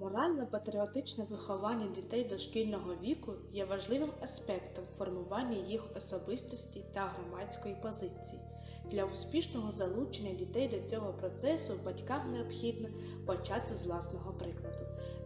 Морально-патріотичне виховання дітей дошкільного віку є важливим аспектом формування їх особистості та громадської позиції. Для успішного залучення дітей до цього процесу батькам необхідно почати з власного прикладу.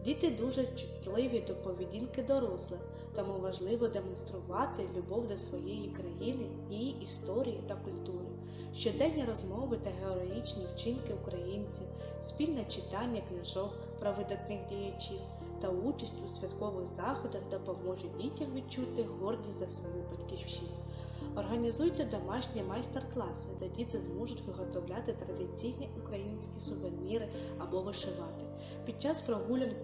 Діти дуже чутливі до поведінки дорослих, тому важливо демонструвати любов до своєї країни, її історії та культури. Щоденні розмови та героїчні вчинки українців, спільне читання книжок про видатних діячів та участь у святкових заходах допоможуть дітям відчути гордість за свою батьківщину. Організуйте домашні майстер-класи, де діти зможуть виготовляти традиційні українські сувеніри або вишивати. Під час прогулянок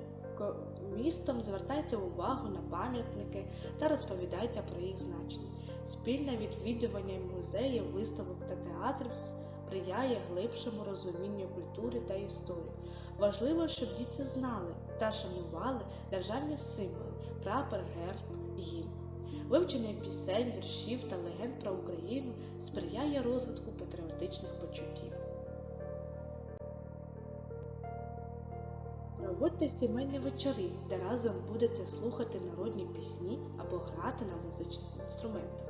містом звертайте увагу на пам'ятники та розповідайте про їх значення. Спільне відвідування музеїв, виставок та театрів сприяє глибшому розумінню культури та історії. Важливо, щоб діти знали та шанували державні символи, прапор, герб, гімн. Вивчення пісень, віршів та легенд про Україну сприяє розвитку патріотичних почуттів. Проводьте сімейні вечори, де разом будете слухати народні пісні або грати на музичних інструментах.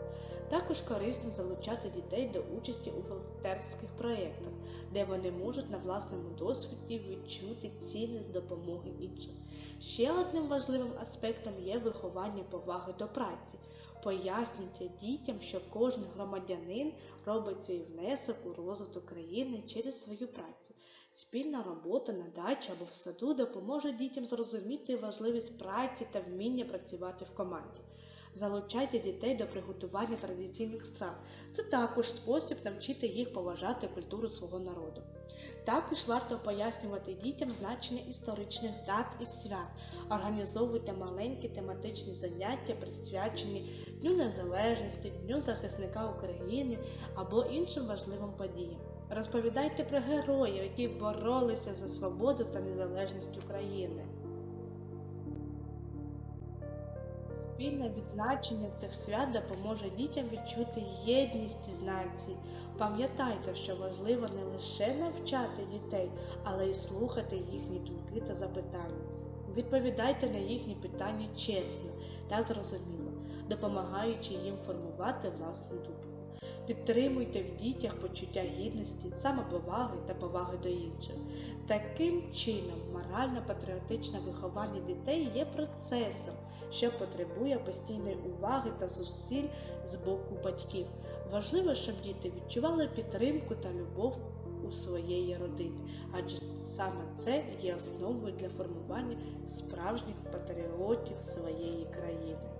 Також корисно залучати дітей до участі у волонтерських проєктах, де вони можуть на власному досвіді відчути цінність допомоги іншим. Ще одним важливим аспектом є виховання поваги до праці. Пояснюйте дітям, що кожен громадянин робить свій внесок у розвиток країни через свою працю. Спільна робота на дачі або в саду допоможе дітям зрозуміти важливість праці та вміння працювати в команді. Залучайте дітей до приготування традиційних страв. Це також спосіб навчити їх поважати культуру свого народу. Також варто пояснювати дітям значення історичних дат і свят, організовуйте маленькі тематичні заняття, присвячені Дню Незалежності, Дню захисника України або іншим важливим подіям. Розповідайте про героїв, які боролися за свободу та незалежність України. Спільне відзначення цих свят допоможе дітям відчути єдність із нації. Пам'ятайте, що важливо не лише навчати дітей, але й слухати їхні думки та запитання. Відповідайте на їхні питання чесно та зрозуміло, допомагаючи їм формувати власну думку. Підтримуйте в дітях почуття гідності, самоповаги та поваги до інших. Таким чином, морально-патріотичне виховання дітей є процесом, що потребує постійної уваги та зусиль з боку батьків. Важливо, щоб діти відчували підтримку та любов у своєї родини, адже саме це є основою для формування справжніх патріотів своєї країни.